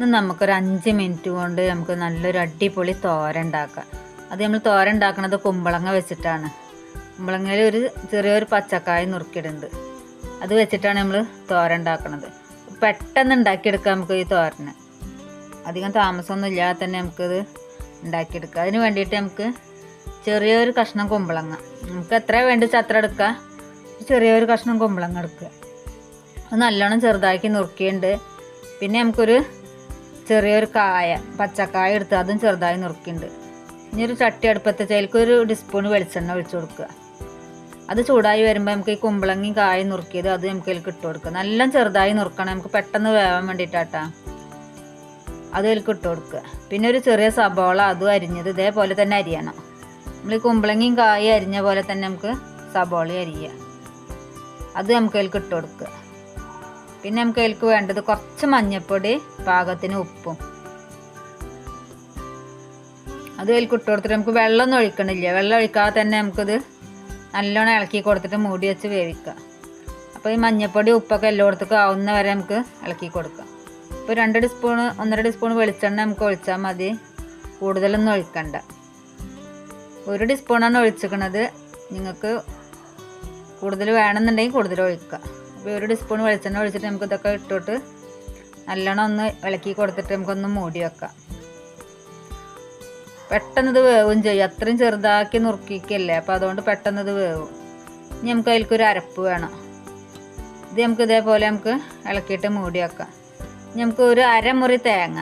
ഇന്ന് നമുക്കൊരു അഞ്ച് മിനിറ്റ് കൊണ്ട് നമുക്ക് നല്ലൊരു അടിപൊളി തോര ഉണ്ടാക്കാം. അത് നമ്മൾ തോര ഉണ്ടാക്കുന്നത് കുമ്പളങ്ങ വെച്ചിട്ടാണ്. കുമ്പളങ്ങയിൽ ഒരു ചെറിയൊരു പച്ചക്കായ നുറുക്കിയിടുന്നുണ്ട് അത് വെച്ചിട്ടാണ് നമ്മൾ തോര ഉണ്ടാക്കുന്നത് പെട്ടെന്ന് ഉണ്ടാക്കിയെടുക്കാം നമുക്ക് ഈ തോരന്. അധികം താമസമൊന്നും ഇല്ലാതെ തന്നെ നമുക്കിത് ഉണ്ടാക്കിയെടുക്കാം. അതിന് വേണ്ടിയിട്ട് നമുക്ക് ചെറിയൊരു കഷ്ണം കുമ്പളങ്ങ. നമുക്ക് എത്ര വേണ്ടിച്ച അത്ര എടുക്കാം. ചെറിയൊരു കഷ്ണം കുമ്പളങ്ങ എടുക്കുക. അത് നല്ലോണം ചെറുതാക്കി നുറുക്കിയിട്ടുണ്ട്. പിന്നെ നമുക്കൊരു ചെറിയൊരു കായ പച്ചക്കായ എടുത്ത് അതും ചെറുതായി നുറുക്കിണ്ട് ഇനി ഒരു ചട്ടി അടുപ്പത്ത് അതിലേക്ക് ഒരു ടീസ്പൂൺ വെളിച്ചെണ്ണ ഒഴിച്ചു കൊടുക്കുക. അത് ചൂടായി വരുമ്പോൾ നമുക്ക് ഈ കുമ്പളങ്ങി കായ നുറുക്കിയത് അത് നമുക്ക് അതിലേക്ക് ഇട്ട് കൊടുക്കുക. നല്ല ചെറുതായി നുറുക്കണം. നമുക്ക് പെട്ടെന്ന് വേവാൻ വേണ്ടിയിട്ടാട്ടാ. അത് അതിലേക്ക് ഇട്ട് കൊടുക്കുക. പിന്നെ ഒരു ചെറിയ സബോള അതും അരിഞ്ഞത് ഇതേപോലെ തന്നെ അരിയണം. നമ്മൾ ഈ കുമ്പളങ്ങിയും കായ അരിഞ്ഞ പോലെ തന്നെ നമുക്ക് സബോള അരിയുക. അത് നമുക്ക് അതിലേക്ക് ഇട്ട് കൊടുക്കുക. പിന്നെ നമുക്ക് അതിലേക്ക് വേണ്ടത് കുറച്ച് മഞ്ഞൾപ്പൊടി പാകത്തിന് ഉപ്പും. അത് അതിലേക്ക് ഇട്ട് കൊടുത്തിട്ട് നമുക്ക് വെള്ളമൊന്നും ഒഴിക്കണില്ല. വെള്ളം ഒഴിക്കാതെ തന്നെ നമുക്കിത് നല്ലോണം ഇളക്കി കൊടുത്തിട്ട് മൂടി വെച്ച് വേവിക്കുക. അപ്പോൾ ഈ മഞ്ഞൾപ്പൊടി ഉപ്പൊക്കെ എല്ലായിടത്തേക്കും ആവുന്ന വരെ നമുക്ക് ഇളക്കി കൊടുക്കാം. ഇപ്പോൾ രണ്ട് ടീസ്പൂൺ ഒന്നര ടീസ്പൂൺ വെളിച്ചെണ്ണ നമുക്ക് ഒഴിച്ചാൽ മതി. കൂടുതലൊന്നും ഒഴിക്കണ്ട. ഒരു ടീസ്പൂണാണ് ഒഴിച്ചിക്കണത് നിങ്ങൾക്ക് കൂടുതൽ വേണമെന്നുണ്ടെങ്കിൽ കൂടുതൽ ഒഴിക്കുക അപ്പോൾ ഒരു ടീസ്പൂൺ വെളിച്ചെണ്ണ ഒഴിച്ചിട്ട് നമുക്ക് ഇതൊക്കെ ഇട്ടിട്ട് നല്ലോണം ഒന്ന് ഇളക്കി കൊടുത്തിട്ട് നമുക്കൊന്ന് മൂടി വെക്കാം. പെട്ടെന്ന് ഇത് വേവും ചെയ്യും. അത്രയും ചെറുതാക്കി നുറുക്കിക്കല്ലേ അപ്പോൾ അതുകൊണ്ട് പെട്ടെന്ന് ഇത് വേവും. ഇനി നമുക്ക് അതിലേക്കൊരു അരപ്പ് വേണം. ഇത് നമുക്ക് ഇതേപോലെ നമുക്ക് ഇളക്കിയിട്ട് മൂടി വെക്കാം. ഇനി നമുക്ക് ഒരു അരമുറി തേങ്ങ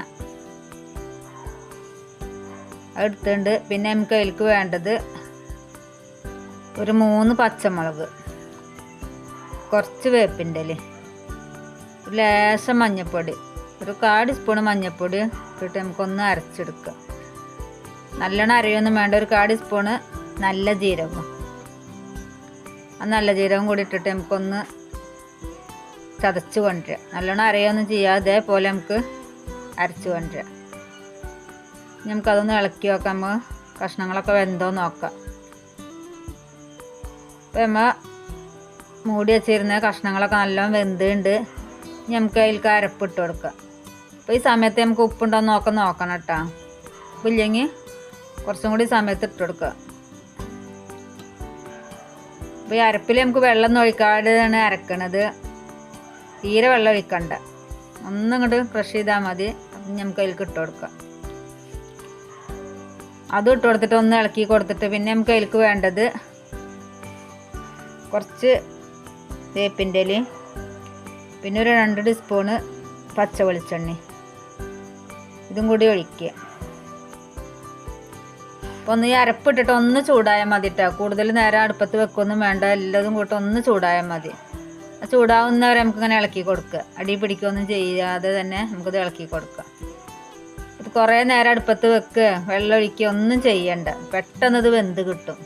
എടുത്തുണ്ട് പിന്നെ നമുക്ക് അതിലേക്ക് വേണ്ടത് ഒരു മൂന്ന് പച്ചമുളക്. കുറച്ച് വേപ്പിന്റെ ഒരു ലേശം മഞ്ഞൾപ്പൊടി ഒരു കാട് സ്പൂൺ മഞ്ഞൾപ്പൊടി ഇട്ടിട്ട് നമുക്കൊന്ന് അരച്ചെടുക്കുക. നല്ലോണം അരയൊന്നും വേണ്ട. ഒരു കാട് സ്പൂണ് നല്ല ജീരകം. ആ നല്ല ജീരകം കൂടി ഇട്ടിട്ട് നമുക്കൊന്ന് ചതച്ച് കൊണ്ടുവരാം നല്ലോണം അരയൊന്നും ചെയ്യാതെ ഇതേപോലെ നമുക്ക് അരച്ച് കൊണ്ടുവരാം നമുക്കതൊന്ന് ഇളക്കി നോക്കാം. നമുക്ക് കഷ്ണങ്ങളൊക്കെ വെന്തോ നോക്കാം. അപ്പം നമ്മ മൂടി വെച്ചിരുന്ന കഷ്ണങ്ങളൊക്കെ നല്ലോണം വെന്തുണ്ട്. നമുക്ക് അതിൽക്ക് അരപ്പിട്ട് കൊടുക്കുക. അപ്പോൾ ഈ സമയത്ത് നമുക്ക് ഉപ്പുണ്ടോ എന്ന് നോക്കാൻ നോക്കണം കേട്ടോ. ഉപ്പില്ലെങ്കിൽ കുറച്ചും കൂടി സമയത്ത് ഇട്ട് കൊടുക്കുക. അപ്പോൾ ഈ അരപ്പിൽ നമുക്ക് വെള്ളം ഒഴിക്കാതെയാണ് അരക്കണത്. തീരെ വെള്ളം ഒഴിക്കണ്ട. ഒന്നും ഇങ്ങോട്ട് ക്രഷ് ചെയ്താൽ മതി. അപ്പം നമുക്ക് അതിൽക്ക് ഇട്ട് കൊടുക്കാം അതും ഇട്ട് കൊടുത്തിട്ട് ഒന്ന് ഇളക്കി കൊടുത്തിട്ട് പിന്നെ നമുക്ക് അതിൽക്ക് വേണ്ടത് കുറച്ച് വേപ്പിന്റെ ഇല പിന്നെ ഒരു രണ്ട് ടീസ്പൂണ് പച്ച വെളിച്ചെണ്ണ. ഇതും കൂടി ഒഴിക്കുക. അപ്പോൾ ഒന്ന് ഈ അരപ്പിട്ടിട്ട് ഒന്ന് ചൂടായാൽ മതി കേട്ടോ കൂടുതൽ നേരം അടുപ്പത്ത് വെക്കൊന്നും വേണ്ട. എല്ലാതും കൂട്ട് ഒന്ന് ചൂടായാൽ മതി. ചൂടാവുന്നവരെ നമുക്കിങ്ങനെ ഇളക്കി കൊടുക്കുക. അടി പിടിക്കുകയൊന്നും ചെയ്യാതെ തന്നെ നമുക്കിത് ഇളക്കി കൊടുക്കാം ഇത് കുറേ നേരം അടുപ്പത്ത് വെക്കുക. വെള്ളം ഒഴിക്കുക. ഒന്നും ചെയ്യണ്ട. പെട്ടെന്ന് ഇത് വെന്ത് കിട്ടും.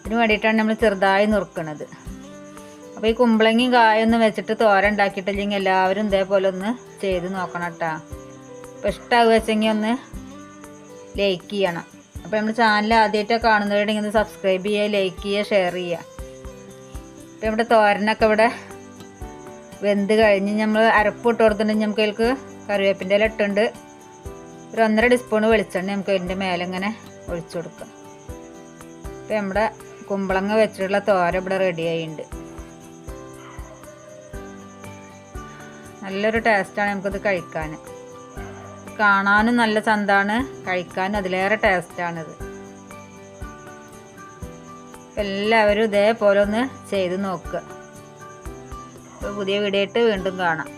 ഇതിന് വേണ്ടിയിട്ടാണ് നമ്മൾ ചെറുതായി നുറുക്കണത്. അപ്പോൾ ഈ കുമ്പളങ്ങയും കായൊന്നും വെച്ചിട്ട് തോര ഉണ്ടാക്കിയിട്ടില്ലെങ്കിൽ എല്ലാവരും ഇതേപോലെ ഒന്ന് ചെയ്ത് നോക്കണം കേട്ടോ. അപ്പോൾ ഇഷ്ടമാകുക വെച്ചെങ്കിൽ ഒന്ന് ലൈക്ക് ചെയ്യണം. അപ്പോൾ നമ്മുടെ ചാനൽ ആദ്യമായിട്ടൊക്കെ കാണുന്നവരുണ്ടെങ്കിൽ ഒന്ന് സബ്സ്ക്രൈബ് ചെയ്യുക ലൈക്ക് ചെയ്യുക ഷെയർ ചെയ്യുക. അപ്പോൾ നമ്മുടെ തോരനൊക്കെ ഇവിടെ വെന്ത് കഴിഞ്ഞ് നമ്മൾ അരപ്പ് ഇട്ട് കൊടുത്തിട്ടുണ്ടെങ്കിൽ നമുക്ക് അതിൽക്ക് കറിവേപ്പിന്റെ ഇല ഇട്ടുണ്ട് ഒരു ഒന്നര ടീസ്പൂൺ വെളിച്ചെണ്ണ നമുക്ക് അതിന്റെ മേലെ ഇങ്ങനെ ഒഴിച്ചു കൊടുക്കാം. അപ്പോൾ നമ്മുടെ കുമ്പളങ്ങ വെച്ചിട്ടുള്ള തോര ഇവിടെ റെഡി ആയിട്ടുണ്ട്. നല്ലൊരു ടേസ്റ്റാണ് നമുക്കത് കഴിക്കാൻ. കാണാനും നല്ല ചന്താണ് കഴിക്കാനും അതിലേറെ ടേസ്റ്റാണിത്. എല്ലാവരും ഇതേപോലെ ഒന്ന് ചെയ്ത് നോക്കുക പുതിയ വീഡിയോ ആയിട്ട് വീണ്ടും കാണാം.